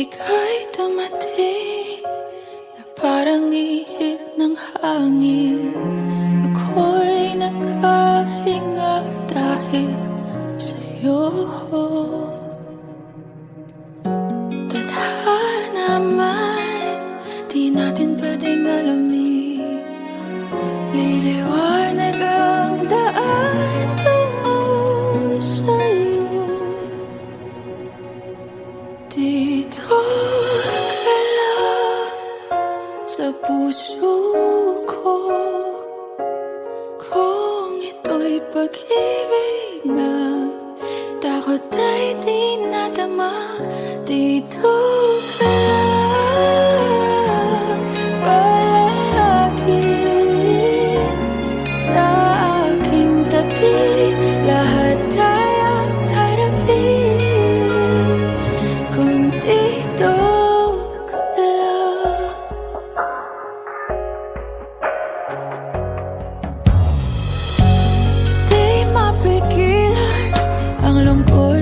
Ika'y dumating na parang ihip ng hangin. puso ko Kung ito'y pag-ibig na Takot ay di nadama Dito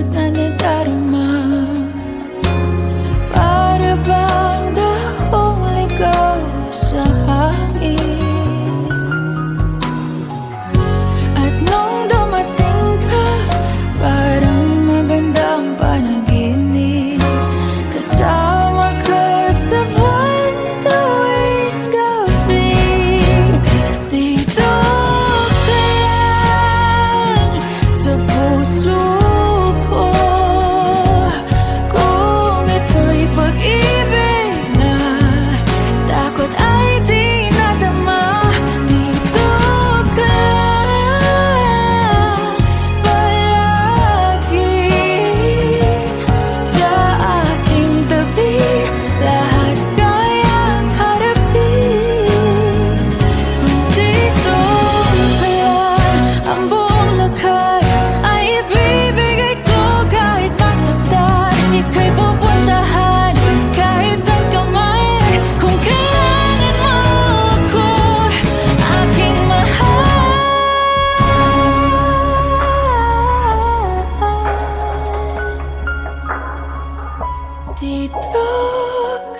birthday. 痛く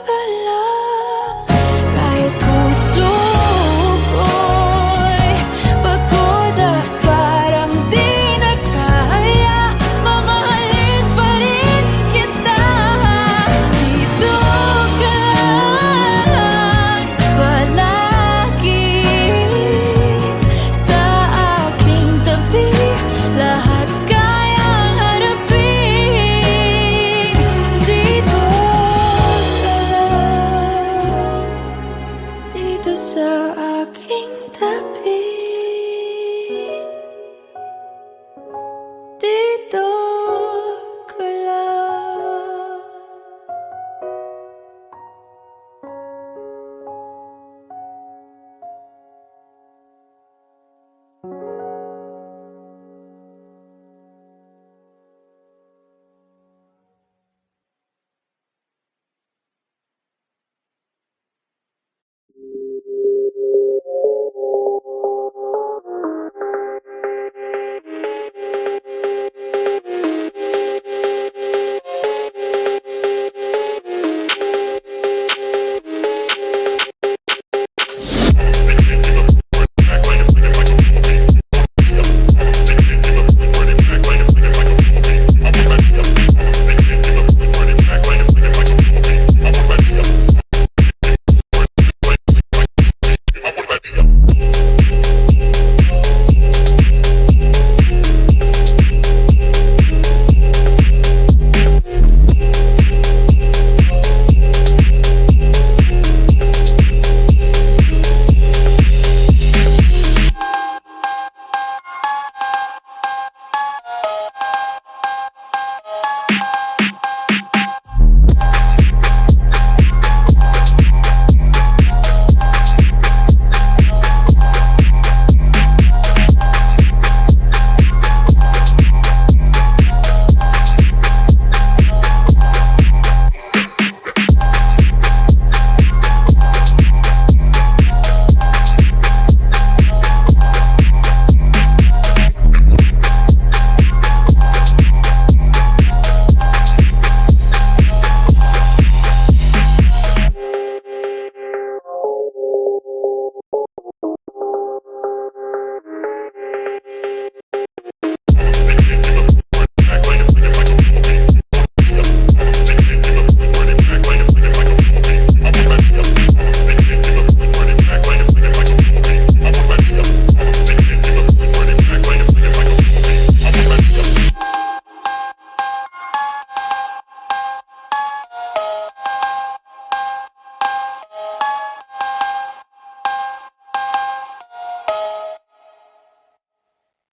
Yoksa aklında be.